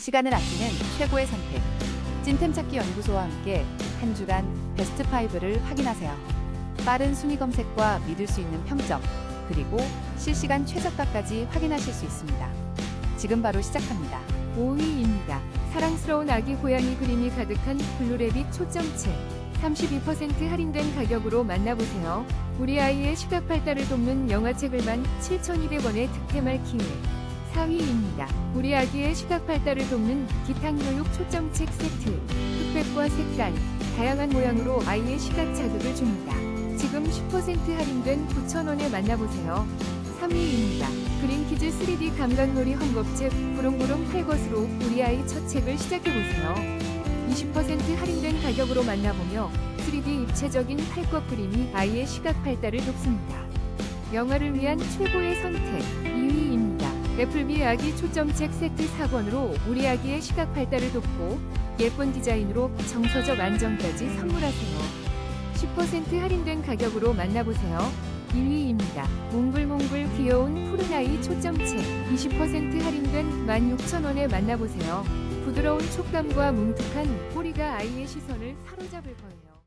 시간을 아끼는 최고의 선택. 찐템 찾기 연구소와 함께 한 주간 베스트 5를 확인하세요. 빠른 순위 검색과 믿을 수 있는 평점, 그리고 실시간 최저가까지 확인하실 수 있습니다. 지금 바로 시작합니다. 5위입니다. 사랑스러운 아기 고양이 그림이 가득한 블루레빗 초점책. 32% 할인된 가격으로 만나보세요. 우리 아이의 시각 발달을 돕는 영화책을 17,200원에 득템할 기회. 4위입니다. 우리 아기의 시각 발달을 돕는 기탕교육 초점책 세트. 흑백과 색깔, 다양한 모양으로 아이의 시각 자극을 줍니다. 지금 10% 할인된 9,000원에 만나보세요. 3위입니다. 그린키즈 3D 감각놀이 헝겊책 부릉부릉 팔것으로 우리 아이 첫 책을 시작해보세요. 20% 할인된 가격으로 만나보며 3D 입체적인 팔것 그림이 아이의 시각 발달을 돕습니다. 영화를 위한 최고의 선택 2위입니다. 애플비 아기 초점책 세트 4권으로 우리 아기의 시각 발달을 돕고 예쁜 디자인으로 정서적 안정까지 선물하세요. 10% 할인된 가격으로 만나보세요. 1위입니다. 몽글몽글 귀여운 푸른아이 초점책 20% 할인된 16,000원에 만나보세요. 부드러운 촉감과 뭉툭한 꼬리가 아이의 시선을 사로잡을 거예요.